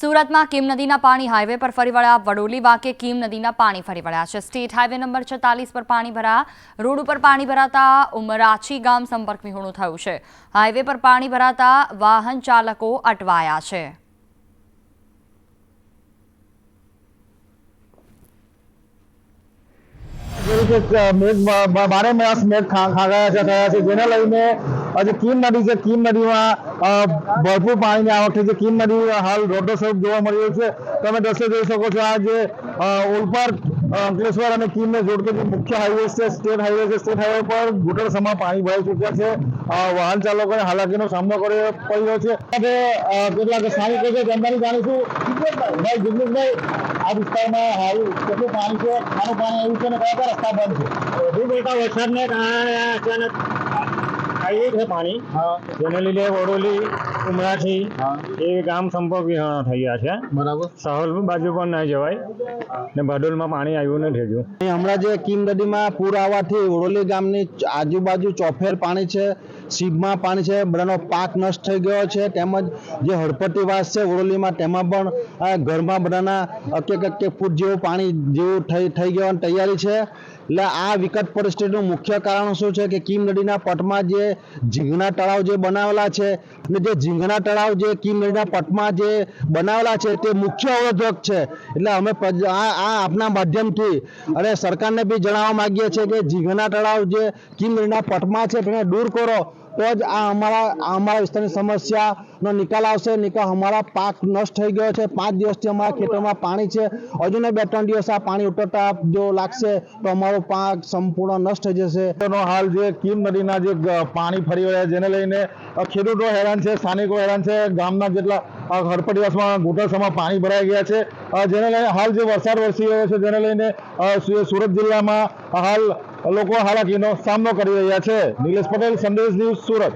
સુરતમાં કીમ નદીના પાણી હાઈવે પર ફરી વળ્યા. વડોલી વાંકે કીમ નદીના પાણી ફરી વળ્યા છે. સ્ટેટ હાઈવે નંબર છેતાલીસ પર પાણી ભરા રોડ ઉપર પાણી ભરાતા ઉમરાછી ગામ સંપર્ક વિહોણું થયું છે. હાઈવે પર પાણી ભરાતા વાહન ચાલકો અટવાયા છે. બારે માસ મેઘ ખાગા છે, થયા છે. જેને લઈને આજે કીમ નદી છે. કીમ નદીમાં ભરપૂર પાણીની આવક થઈ છે. કીમ નદી હાલ રોડો સ્વરૂપ જોવા મળી રહ્યું છે. તમે દ્રશ્ય જોઈ શકો છો આ જે ઓલપાડ અંકલેશ્વર અને કીમને જોડતો જે મુખ્ય હાઈવે છે સ્ટેટ હાઈવે છે. સ્ટેટ હાઈવે પર ઘૂંટણસમાં પાણી ભરાઈ ચૂક્યા છે. વાહન ચાલકોને હાલાકીનો સામનો કરવો પડી રહ્યો છે. અને, કેટલાક સ્થાનિકો છે તેમનાથી જાણીશું. ભાઈ જિગ્નેશભાઈ આ વિસ્તારમાં હાલ કેટલું પાણી છે? ખારું પાણી આવ્યું છે અને કયા કયા રસ્તા બંધ છે? વધુ પડતા વરસાદને કારણે અચાનક છે પાણી જેને લીધે વડોલી ઉમરાથી એ ગામ સંપર્ક વિહોણા થઈ ગયા છે. બરાબર. સહલ બાજુ પણ ના જવાય. ને ભડોલમાં પાણી આવ્યું નથી હજુ હમણાં જે કીમ નદીમાં પૂર આવવાથી વડોલી ગામની આજુબાજુ ચોફેર પાણી છે સીબમાં પાણી છે બધાનો પાક નષ્ટ થઈ ગયો છે. તેમજ જે હડપટીવાસ છે વડોલીમાં તેમાં પણ ઘરમાં બધાના અકેક અકેક ફૂટ જેવું પાણી જેવું થઈ થઈ ગયો તૈયારી છે. એટલે આ વિકટ પરિસ્થિતિનું મુખ્ય કારણ શું છે કે કીમ નદીના પટમાં જે ઝીંગના તળાવ જે બનાવેલા છે અને જે ઝીંગના તળાવ જે કીમ નદીના પટમાં જે બનાવેલા છે તે મુખ્ય અવરોધક છે. એટલે અમે આ આપના માધ્યમથી અને સરકારને બી જણાવવા માગીએ છીએ કે ઝીંગના તળાવ જે કીમ નદીના પટમાં છે તેને દૂર કરો. તો જ આ અમારા અમારા વિસ્તારની સમસ્યાનો નિકાલ આવશે. નિકાલ અમારા પાક નષ્ટ થઈ ગયો છે. પાંચ દિવસથી અમારા ખેતરમાં પાણી છે. હજુને બે ત્રણ દિવસ આ પાણી ઉતરતા જો લાગશે તો અમારો પાક સંપૂર્ણ નષ્ટ થઈ જશે. હાલ જે કીમ નદીના જે પાણી ફરી વળ્યા જેને લઈને ખેડૂતો હેરાન છે, સ્થાનિકો હેરાન છે. ગામના જેટલા હડપડીવાસમાં ઘૂંટણસમાં પાણી ભરાઈ ગયા છે. જેને લઈને હાલ જે વરસાદ વરસી રહ્યો છે, જેને લઈને સુરત જિલ્લામાં હાલ લોકો હાલાકીનો સામનો કરી રહ્યા છે. નિલેશ પટેલ સંદેશ ન્યૂઝ સુરત.